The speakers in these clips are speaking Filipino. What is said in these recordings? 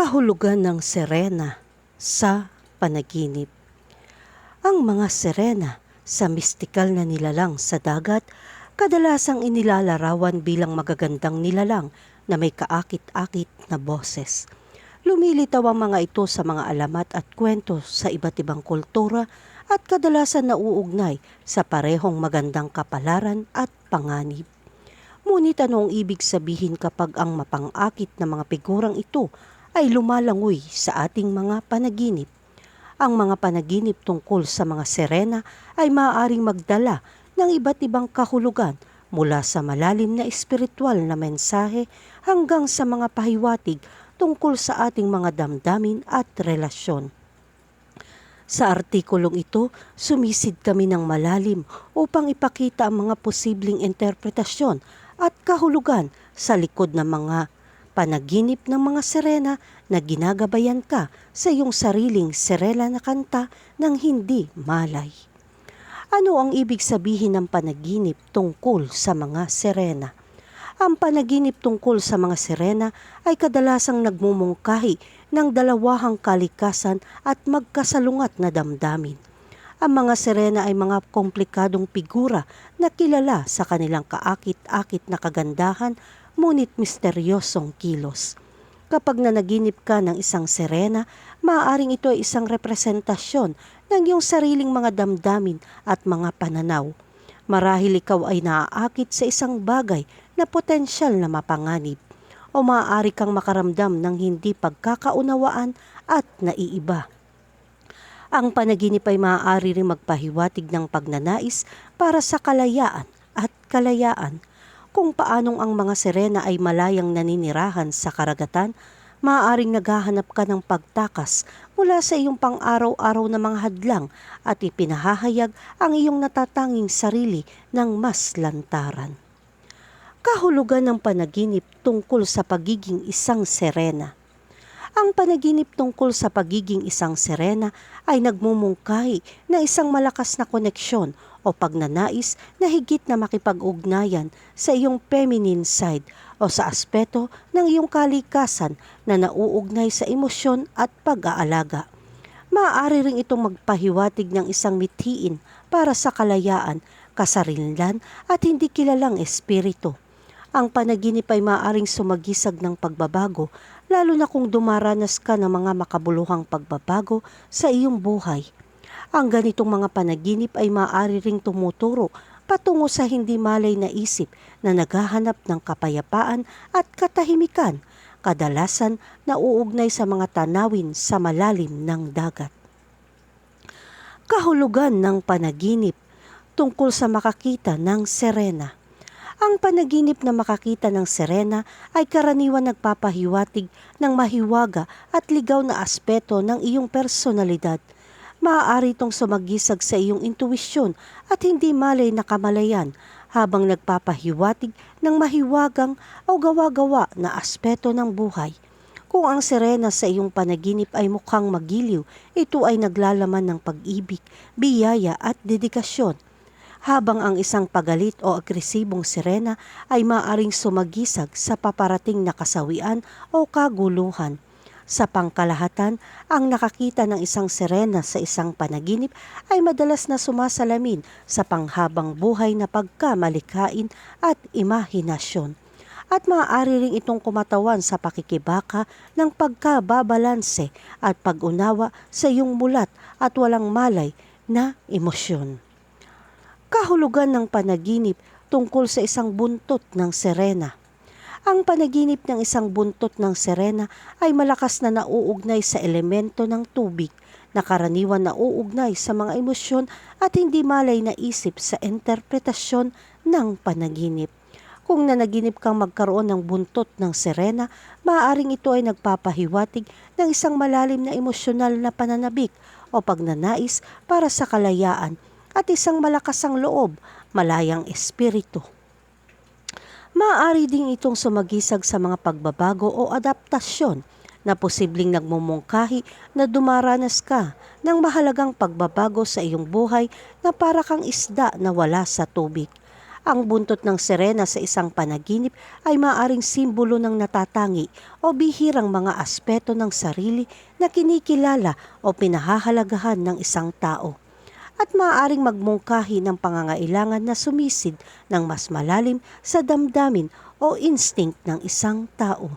Kahulugan ng sirena sa panaginip. Ang mga sirena sa mistikal na nilalang sa dagat, kadalasang inilalarawan bilang magagandang nilalang na may kaakit-akit na boses. Lumilitaw ang mga ito sa mga alamat at kwento sa iba't ibang kultura at kadalasan nauugnay sa parehong magandang kapalaran at panganib. Ngunit ano ang ibig sabihin kapag ang mapangakit na mga figurang ito ay lumalangoy sa ating mga panaginip? Ang mga panaginip tungkol sa mga serena ay maaaring magdala ng iba't ibang kahulugan mula sa malalim na espiritual na mensahe hanggang sa mga pahiwatig tungkol sa ating mga damdamin at relasyon. Sa artikulong ito, sumisid kami ng malalim upang ipakita ang mga posibleng interpretasyon at kahulugan sa likod ng mga panaginip ng mga serena na ginagabayan ka sa iyong sariling serela na kanta ng hindi malay. Ano ang ibig sabihin ng panaginip tungkol sa mga serena? Ang panaginip tungkol sa mga serena ay kadalasang nagmumungkahi ng dalawahang kalikasan at magkasalungat na damdamin. Ang mga serena ay mga komplikadong figura na kilala sa kanilang kaakit-akit na kagandahan ngunit misteryosong kilos. Kapag nanaginip ka ng isang serena, maaaring ito ay isang representasyon ng iyong sariling mga damdamin at mga pananaw. Marahil ikaw ay naaakit sa isang bagay na potensyal na mapanganib o maaari kang makaramdam ng hindi pagkakaunawaan at naiiba. Ang panaginip ay maaari rin magpahiwatig ng pagnanais para sa kalayaan at kalayaan. Kung paanong ang mga sirena ay malayang naninirahan sa karagatan, maaaring naghahanap ka ng pagtakas mula sa iyong pang-araw-araw na mga hadlang at ipinahahayag ang iyong natatanging sarili ng mas lantaran. Kahulugan ng panaginip tungkol sa pagiging isang serena. Ang panaginip tungkol sa pagiging isang serena ay nagmumungkahi na isang malakas na koneksyon o pagnanais na higit na makipag-ugnayan sa iyong feminine side o sa aspeto ng iyong kalikasan na nauugnay sa emosyon at pag-aalaga. Maaari rin itong magpahiwatig ng isang mithiin para sa kalayaan, kasarinlan at hindi kilalang espiritu. Ang panaginip ay maaaring sumagisag ng pagbabago lalo na kung dumaranas ka ng mga makabuluhang pagbabago sa iyong buhay. Ang ganitong mga panaginip ay maaari ring tumuturo patungo sa hindi malay na isip na naghahanap ng kapayapaan at katahimikan, kadalasan nauugnay sa mga tanawin sa malalim ng dagat. Kahulugan ng panaginip tungkol sa makakita ng serena. Ang panaginip na makakita ng serena ay karaniwan nagpapahiwatig ng mahiwaga at ligaw na aspeto ng iyong personalidad. Maaari itong sumagisag sa iyong intuwisyon at hindi malay na kamalayan habang nagpapahiwatig ng mahiwagang o gawa-gawa na aspeto ng buhay. Kung ang serena sa iyong panaginip ay mukhang magiliw, ito ay naglalaman ng pag-ibig, biyaya at dedikasyon habang ang isang pagalit o agresibong sirena ay maaring sumagisag sa paparating na kasawian o kaguluhan. Sa pangkalahatan, ang nakakita ng isang sirena sa isang panaginip ay madalas na sumasalamin sa panghabang buhay na pagkamalikain at imahinasyon. At maaari rin itong kumatawan sa pakikibaka ng pagkababalanse at pag-unawa sa iyong mulat at walang malay na emosyon kahulugan ng panaginip tungkol sa isang buntot ng serena. Ang panaginip ng isang buntot ng serena ay malakas na nauugnay sa elemento ng tubig na karaniwan nauugnay sa mga emosyon at hindi malay na isip sa interpretasyon ng panaginip. Kung nanaginip kang magkaroon ng buntot ng serena, maaaring ito ay nagpapahiwatig ng isang malalim na emosyonal na pananabik o pagnanais para sa kalayaan at isang malakasang loob, malayang espiritu. Maaari ding itong sumagisag sa mga pagbabago o adaptasyon na posibleng nagmumungkahi na dumaranas ka ng mahalagang pagbabago sa iyong buhay na para kang isda na wala sa tubig. Ang buntot ng sirena sa isang panaginip ay maaring simbolo ng natatangi o bihirang mga aspeto ng sarili na kinikilala o pinahahalagahan ng isang tao at maaaring magmungkahi ng pangangailangan na sumisid ng mas malalim sa damdamin o instinct ng isang tao.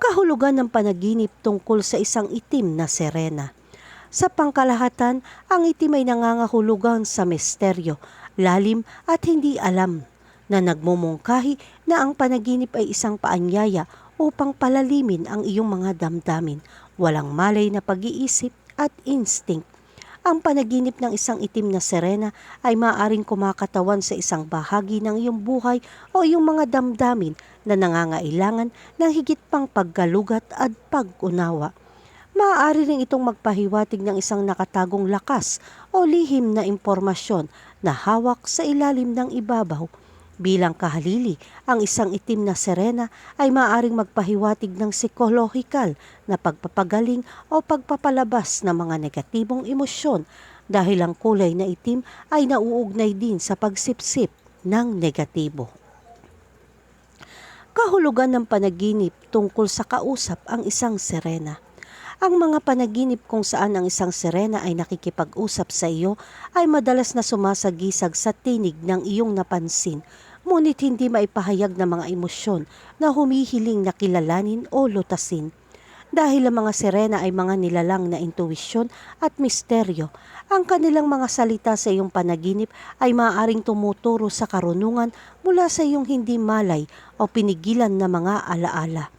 Kahulugan ng panaginip tungkol sa isang itim na serena. Sa pangkalahatan, ang itim ay nangangahulugan sa misteryo, lalim at hindi alam na nagmumungkahi na ang panaginip ay isang paanyaya upang palalimin ang iyong mga damdamin, walang malay na pag-iisip at instinct ang panaginip ng isang itim na serena ay maaaring kumakatawan sa isang bahagi ng iyong buhay o iyong mga damdamin na nangangailangan ng higit pang paggalugat at pag-unawa. Maaari rin itong magpahiwatig ng isang nakatagong lakas o lihim na impormasyon na hawak sa ilalim ng ibabaw Bilang kahalili, ang isang itim na serena ay maaaring magpahiwatig ng psikolohikal na pagpapagaling o pagpapalabas ng mga negatibong emosyon dahil ang kulay na itim ay nauugnay din sa pagsipsip ng negatibo. Kahulugan ng panaginip tungkol sa kausap ang isang serena. Ang mga panaginip kung saan ang isang serena ay nakikipag-usap sa iyo ay madalas na sumasagisag sa tinig ng iyong napansin ngunit hindi maipahayag ng mga emosyon na humihiling na kilalanin o lutasin. Dahil ang mga sirena ay mga nilalang na intuwisyon at misteryo, ang kanilang mga salita sa iyong panaginip ay maaaring tumuturo sa karunungan mula sa iyong hindi malay o pinigilan na mga alaala.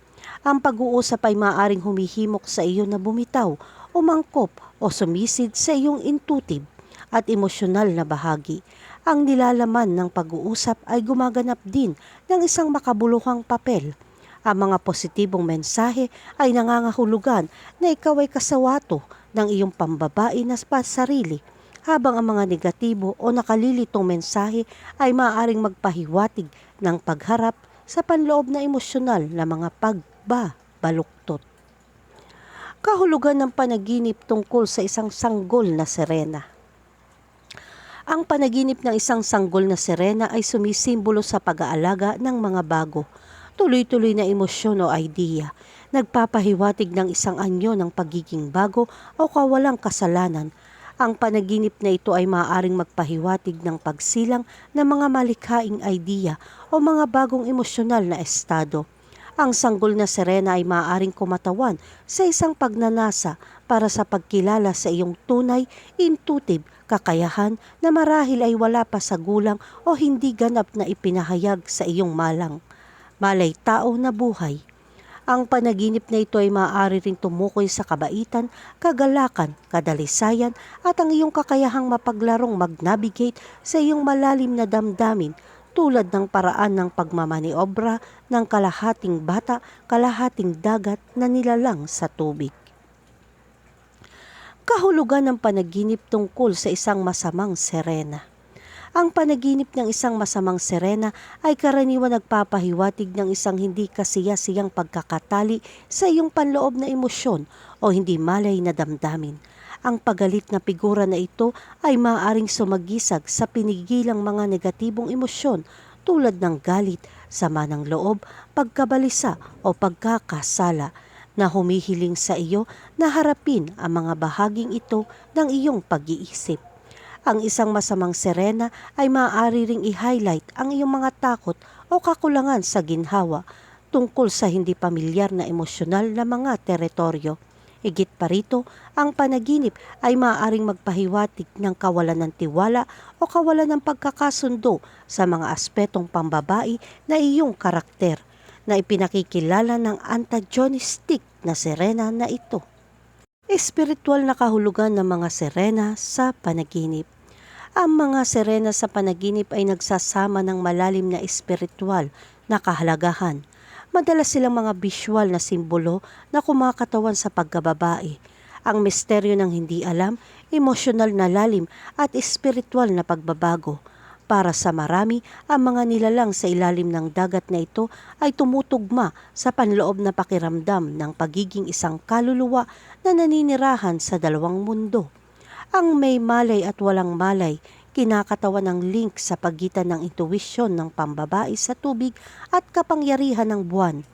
Ang pag-uusap ay maaaring humihimok sa iyo na bumitaw, umangkop o sumisid sa iyong intuitive at emosyonal na bahagi ang nilalaman ng pag-uusap ay gumaganap din ng isang makabuluhang papel. Ang mga positibong mensahe ay nangangahulugan na ikaw ay kasawato ng iyong pambabae na sarili, habang ang mga negatibo o nakalilitong mensahe ay maaaring magpahiwatig ng pagharap sa panloob na emosyonal na mga pagbabaluktot. Kahulugan ng panaginip tungkol sa isang sanggol na serena. Ang panaginip ng isang sanggol na sirena ay sumisimbolo sa pag-aalaga ng mga bago, tuloy-tuloy na emosyon o idea, nagpapahiwatig ng isang anyo ng pagiging bago o kawalang kasalanan. Ang panaginip na ito ay maaaring magpahiwatig ng pagsilang ng mga malikhaing idea o mga bagong emosyonal na estado. Ang sanggol na serena ay maaaring kumatawan sa isang pagnanasa para sa pagkilala sa iyong tunay, intuitive kakayahan na marahil ay wala pa sa gulang o hindi ganap na ipinahayag sa iyong malang. Malay tao na buhay. Ang panaginip na ito ay maaari ring tumukoy sa kabaitan, kagalakan, kadalisayan at ang iyong kakayahang mapaglarong mag-navigate sa iyong malalim na damdamin tulad ng paraan ng pagmamaniobra ng kalahating bata, kalahating dagat na nilalang sa tubig kahulugan ng panaginip tungkol sa isang masamang serena. Ang panaginip ng isang masamang serena ay karaniwan nagpapahiwatig ng isang hindi kasiya-siyang pagkakatali sa iyong panloob na emosyon o hindi malay na damdamin. Ang pagalit na figura na ito ay maaaring sumagisag sa pinigilang mga negatibong emosyon tulad ng galit, sama ng loob, pagkabalisa o pagkakasala na humihiling sa iyo na harapin ang mga bahaging ito ng iyong pag-iisip. Ang isang masamang serena ay maaari ring i-highlight ang iyong mga takot o kakulangan sa ginhawa tungkol sa hindi pamilyar na emosyonal na mga teritoryo. Higit pa rito, ang panaginip ay maaaring magpahiwatig ng kawalan ng tiwala o kawalan ng pagkakasundo sa mga aspetong pambabae na iyong karakter na ipinakikilala ng antagonistic na sirena na ito. Espiritual na kahulugan ng mga sirena sa panaginip. Ang mga sirena sa panaginip ay nagsasama ng malalim na espiritual na kahalagahan. Madalas silang mga visual na simbolo na kumakatawan sa pagkababae. Ang misteryo ng hindi alam, emosyonal na lalim at espiritual na pagbabago – para sa marami, ang mga nilalang sa ilalim ng dagat na ito ay tumutugma sa panloob na pakiramdam ng pagiging isang kaluluwa na naninirahan sa dalawang mundo. Ang may malay at walang malay, kinakatawan ng link sa pagitan ng intuwisyon ng pambabae sa tubig at kapangyarihan ng buwan.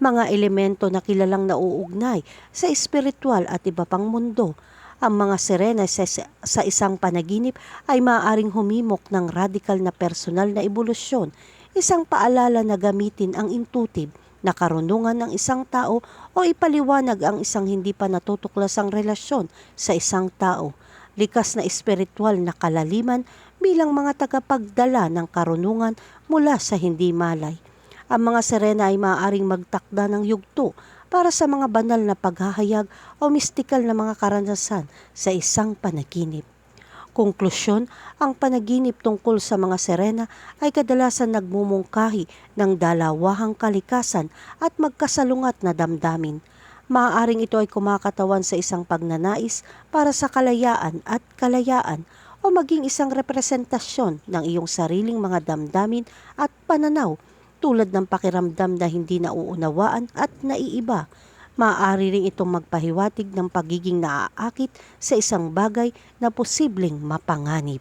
Mga elemento na kilalang nauugnay sa espiritual at iba pang mundo. Ang mga sirena sa, sa isang panaginip ay maaaring humimok ng radikal na personal na ebolusyon, isang paalala na gamitin ang intuitive na karunungan ng isang tao o ipaliwanag ang isang hindi pa natutuklasang relasyon sa isang tao likas na espiritual na kalaliman bilang mga tagapagdala ng karunungan mula sa hindi malay. Ang mga serena ay maaaring magtakda ng yugto para sa mga banal na paghahayag o mistikal na mga karanasan sa isang panaginip. Konklusyon, ang panaginip tungkol sa mga serena ay kadalasan nagmumungkahi ng dalawahang kalikasan at magkasalungat na damdamin maaaring ito ay kumakatawan sa isang pagnanais para sa kalayaan at kalayaan o maging isang representasyon ng iyong sariling mga damdamin at pananaw tulad ng pakiramdam na hindi nauunawaan at naiiba. Maaari rin itong magpahiwatig ng pagiging naaakit sa isang bagay na posibleng mapanganib.